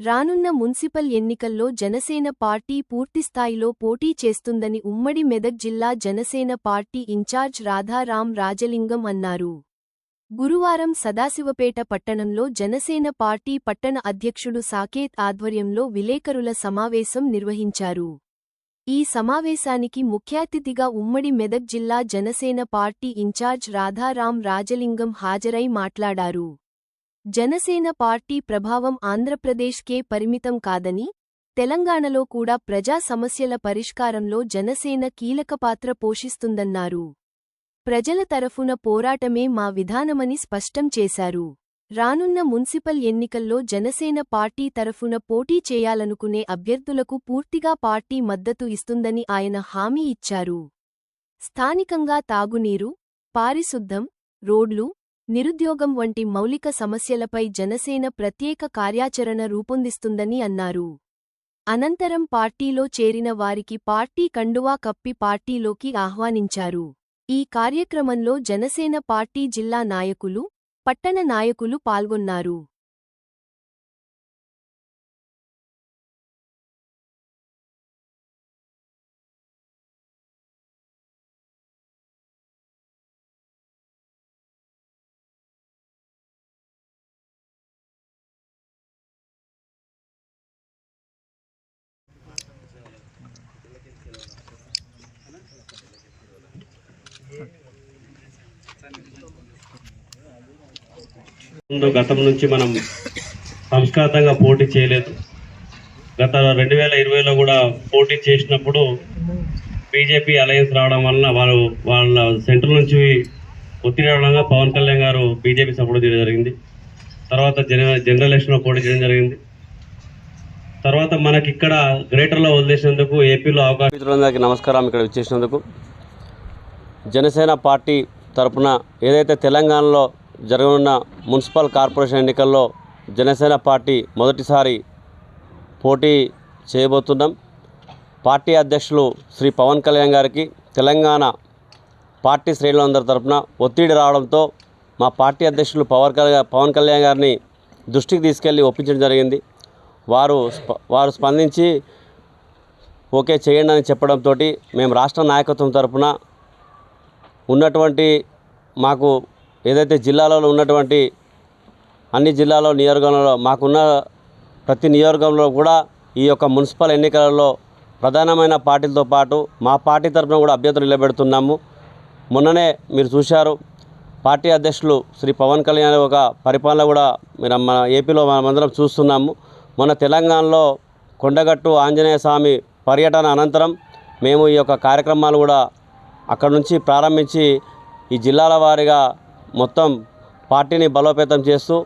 రానున్న మున్సిపల్ ఎన్నికల్లో జనసేన పార్టీ పూర్తిస్థాయిలో పోటీ చేస్తుందని ఉమ్మడి మెదక్ జిల్లా జనసేన పార్టీ ఇన్ఛార్జ్ రాధారాం రాజలింగం అన్నారు. గురువారం సదాశివపేట పట్టణంలో జనసేన పార్టీ పట్టణ అధ్యక్షుడు సాకేత్ ఆధ్వర్యంలో విలేకరుల సమావేశం నిర్వహించారు. ఈ సమావేశానికి ముఖ్యాతిథిగా ఉమ్మడి మెదక్ జిల్లా జనసేన పార్టీ ఇన్ఛార్జ్ రాధారాం రాజలింగం హాజరై మాట్లాడారు. జనసేన పార్టీ ప్రభావం ఆంధ్రప్రదేశ్కే పరిమితం కాదని తెలంగాణలో కూడా ప్రజా సమస్యల పరిష్కారంలో జనసేన కీలక పాత్ర పోషిస్తుందన్నారు. ప్రజల తరఫున పోరాటమే మా విధానమని స్పష్టం చేశారు. రానున్న మున్సిపల్ ఎన్నికల్లో జనసేన పార్టీ తరఫున పోటీ చేయాలనుకునే అభ్యర్థులకు పూర్తిగా పార్టీ మద్దతు ఇస్తుందని ఆయన హామీ ఇచ్చారు. స్థానికంగా తాగునీరు పారిశుద్ధం రోడ్లు నిరుద్యోగం వంటి మౌలిక సమస్యలపై జనసేన ప్రత్యేక కార్యాచరణ రూపొందిస్తుందని అన్నారు. అనంతరం పార్టీలో చేరిన వారికి పార్టీ కండువా కప్పి పార్టీలోకి ఆహ్వానించారు. ఈ కార్యక్రమంలో జనసేన పార్టీ జిల్లా నాయకులు పట్టణ నాయకులు పాల్గొన్నారు. ముందు గతం నుంచి మనం సంస్కారంగా పోటీ చేయలేదు. గత రెండు వేల ఇరవైలో కూడా పోటీ చేసినప్పుడు బీజేపీ అలయన్స్ రావడం వలన వారు వాళ్ళ సెంటర్ నుంచి ఒత్తిడి రావడంగా పవన్ కళ్యాణ్ గారు బీజేపీ సపోర్ట్ చేయడం జరిగింది. తర్వాత జన జనరల్ ఎలక్షన్లో పోటీ చేయడం జరిగింది. తర్వాత మనకి ఇక్కడ గ్రేటర్లో వదిలేసినందుకు ఏపీలో అవకాశం మిత్రులందరికీ నమస్కారం. ఇక్కడ వచ్చేసినందుకు జనసేన పార్టీ తరపున ఏదైతే తెలంగాణలో జరగనున్న మున్సిపల్ కార్పొరేషన్ ఎన్నికల్లో జనసేన పార్టీ మొదటిసారి పోటీ చేయబోతున్నాం. పార్టీ అధ్యక్షులు శ్రీ పవన్ కళ్యాణ్ గారికి తెలంగాణ పార్టీ శ్రేణులందరి తరపున ఒత్తిడి రావడంతో మా పార్టీ అధ్యక్షులు పవన్ కళ్యాణ్ పవన్ కళ్యాణ్ గారిని దృష్టికి తీసుకెళ్ళి ఒప్పించడం జరిగింది. వారు వారు స్పందించి ఓకే చేయండి అని చెప్పడంతో మేము రాష్ట్ర నాయకత్వం తరపున ఉన్నటువంటి మాకు ఏదైతే జిల్లాలలో ఉన్నటువంటి అన్ని జిల్లాలో నియోజకవర్గంలో మాకున్న ప్రతి నియోజకవర్గంలో కూడా ఈ యొక్క మున్సిపల్ ఎన్నికలలో ప్రధానమైన పార్టీలతో పాటు మా పార్టీ తరఫున కూడా అభ్యర్థులు నిలబెడుతున్నాము. మొన్ననే మీరు చూశారు పార్టీ అధ్యక్షులు శ్రీ పవన్ కళ్యాణ్ ఒక పరిపాలన కూడా మీరు మన ఏపీలో మనమందరం చూస్తున్నాము. మన తెలంగాణలో కొండగట్టు ఆంజనేయ స్వామి పర్యటన అనంతరం మేము ఈ యొక్క కార్యక్రమాలు కూడా అక్కడ నుంచి ప్రారంభించి ఈ జిల్లాల వారీగా మొత్తం పార్టీని బలోపేతం చేస్తూ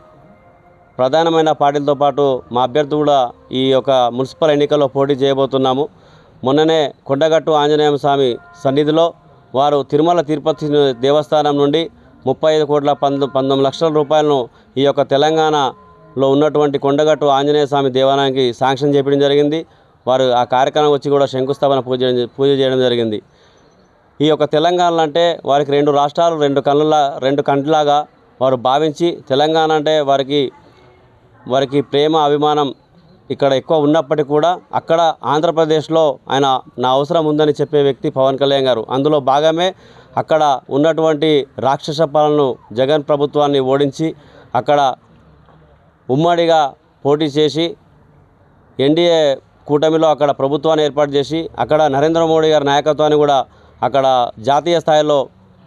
ప్రధానమైన పార్టీలతో పాటు మా అభ్యర్థి కూడా ఈ యొక్క మున్సిపల్ ఎన్నికల్లో పోటీ చేయబోతున్నాము. మొన్ననే కొండగట్టు ఆంజనేయ స్వామి సన్నిధిలో వారు తిరుమల తిరుపతి దేవస్థానం నుండి ముప్పై ఐదు కోట్ల పంద పంతొమ్మిది లక్షల రూపాయలను ఈ యొక్క తెలంగాణలో ఉన్నటువంటి కొండగట్టు ఆంజనేయ స్వామి దేవాలయానికి శాంక్షన్ చేయడం జరిగింది. వారు ఆ కార్యక్రమం వచ్చి కూడా శంకుస్థాపన పూజ పూజ చేయడం జరిగింది. ఈ యొక్క తెలంగాణ అంటే వారికి రెండు రాష్ట్రాలు రెండు కళ్ళలా రెండు కంటిలాగా వారు భావించి తెలంగాణ అంటే వారికి వారికి ప్రేమ అభిమానం ఇక్కడ ఎక్కువ ఉన్నప్పటికీ కూడా అక్కడ ఆంధ్రప్రదేశ్లో ఆయన నా అవసరం ఉందని చెప్పే వ్యక్తి పవన్ కళ్యాణ్ గారు. అందులో భాగమే అక్కడ ఉన్నటువంటి రాక్షస పాలనను జగన్ ప్రభుత్వాన్ని ఓడించి అక్కడ ఉమ్మడిగా పోటీ చేసి ఎన్డీఏ కూటమిలో అక్కడ ప్రభుత్వాన్ని ఏర్పాటు చేసి అక్కడ నరేంద్ర మోడీ గారి నాయకత్వాన్ని కూడా అక్కడ జాతీయ స్థాయిలో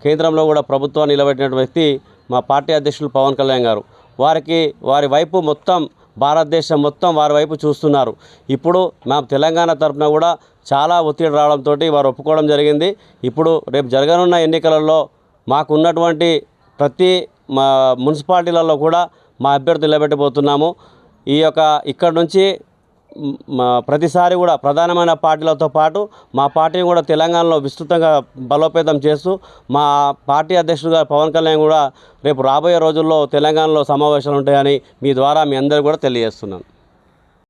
కేంద్రంలో కూడా ప్రభుత్వాన్ని నిలబెట్టిన వ్యక్తి మా పార్టీ అధ్యక్షులు పవన్ కళ్యాణ్ గారు. వారికి వారి వైపు మొత్తం భారతదేశం మొత్తం వారి వైపు చూస్తున్నారు. ఇప్పుడు మా తెలంగాణ తరఫున కూడా చాలా ఒత్తిడి రావడంతో వారు ఒప్పుకోవడం జరిగింది. ఇప్పుడు రేపు జరగనున్న ఎన్నికలలో మాకు ఉన్నటువంటి ప్రతి మా మున్సిపాలిటీలలో కూడా మా అభ్యర్థులు నిలబెట్టబోతున్నాము. ఈ యొక్క ఇక్కడ నుంచి ప్రతిసారి కూడా ప్రధానమైన పార్టీలతో పాటు మా పార్టీని కూడా తెలంగాణలో విస్తృతంగా బలోపేతం చేస్తూ మా పార్టీ అధ్యక్షుడుగా పవన్ కళ్యాణ్ కూడా రేపు రాబోయే రోజుల్లో తెలంగాణలో సమావేశాలు ఉంటాయని మీ ద్వారా మీ అందరికీ కూడా తెలియజేస్తున్నాను.